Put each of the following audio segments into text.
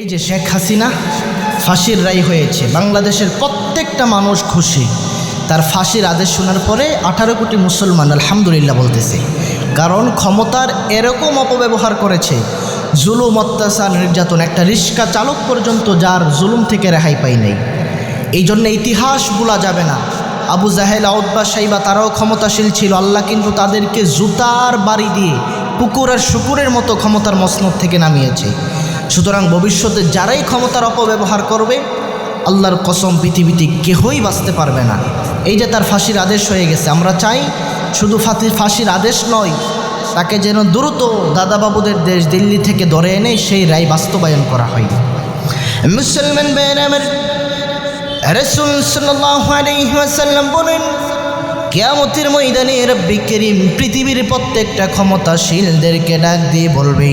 এই যে শেখ হাসিনা ফাঁসির রায় হয়েছে, বাংলাদেশের প্রত্যেকটা মানুষ খুশি। তার ফাঁসির আদেশ শোনার পরে আঠারো কোটি মুসলমান আলহামদুলিল্লাহ বলতেছে। কারণ ক্ষমতার এরকম অপব্যবহার করেছে, জুলুম, অত্যাচার, নির্যাতন, একটা রিক্সা চালক পর্যন্ত যার জুলুম থেকে রেহাই পাই নাই। এই জন্য ইতিহাস ভোলা যাবে না। আবু জাহেল আউদ্বা সাইবা, তারাও ক্ষমতাশীল ছিল। আল্লাহ কিন্তু তাদেরকে জুতার বাড়ি দিয়ে পুকুর আর শুকুরের মতো ক্ষমতার মসনদ থেকে নামিয়েছে। সুতরাং ভবিষ্যতে যারাই ক্ষমতার অপব্যবহার করবে, আল্লাহর কসম পৃথিবীতে কেহই বাঁচতে পারবে না। এই যে তার ফাঁসির আদেশ হয়ে গেছে, আমরা চাই শুধু ফাঁসির ফাঁসির আদেশ নয়, তাকে যেন দ্রুত দাদাবাবুদের দেশ দিল্লি থেকে ধরে এনে সেই রায় বাস্তবায়ন করা হয়। মুসলমান বেন আমার রসুল ওয়াসাল্লাম বলেন, কেয়ামতের ময়দানে রব্বি করিম পৃথিবীর প্রত্যেকটা ক্ষমতাশীলদেরকে ডাক দিয়ে বলবে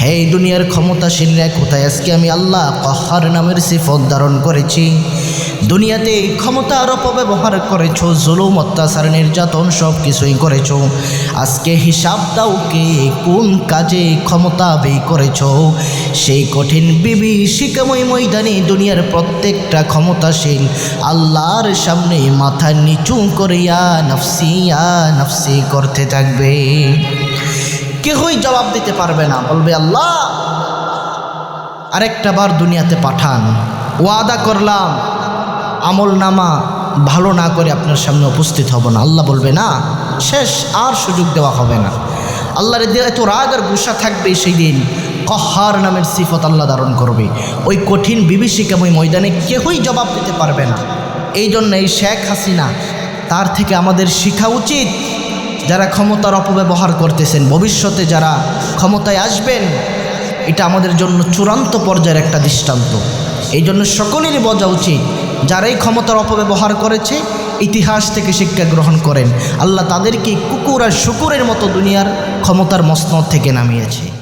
হে দুনিয়ার ক্ষমতাশীলরা কোথায় আজকে আমি আল্লাহ কহার নামের সিফত ধারণ করেছি? দুনিয়াতে ক্ষমতার অপব্যবহার করেছ, জুলুম, অত্যাচার, নির্যাতন সব কিছুই করেছ। আজকে হিসাব দাও কে কোন কাজে ক্ষমতা ব্যয় করেছ। সেই কঠিন বিবি শিকাময় ময়দানে দুনিয়ার প্রত্যেকটা ক্ষমতাশীল আল্লাহর সামনে মাথা নিচু করিয়া নফসিয়া নফসি করতে থাকবে। কেহই জবাব দিতে পারবে না। বলবে, আল্লাহ, আরেকটা বার দুনিয়াতে পাঠান। ওয়াদা করলাম, আমল নামা ভালো না করে আপনার সামনে উপস্থিত হব না। আল্লাহ বলবে, না, শেষ, আর সুযোগ দেওয়া হবে না। আল্লাহর এত রাগ আর গুসা থাকবে সেই দিন, কহার নামের সিফত আল্লাহ ধারণ করবে। ওই কঠিন বিভীষিকাময় ময়দানে কেউই জবাব দিতে পারবে না। এই জন্য এই শেখ হাসিনা, তার থেকে আমাদের শিখা উচিত যারা ক্ষমতার অপব্যবহার করতেছেন, ভবিষ্যতে যারা ক্ষমতায় আসবেন, এটা আমাদের জন্য চূড়ান্ত পর্যায়ের একটা দৃষ্টান্ত। এই জন্য সকলেরই বোঝা উচিত, যারাই ক্ষমতার অপব্যবহার করেছে, ইতিহাস থেকে শিক্ষা গ্রহণ করেন। আল্লাহ তাদেরকে কুকুর আর শুকুরের মতো দুনিয়ার ক্ষমতার মসনদ থেকে নামিয়েছে।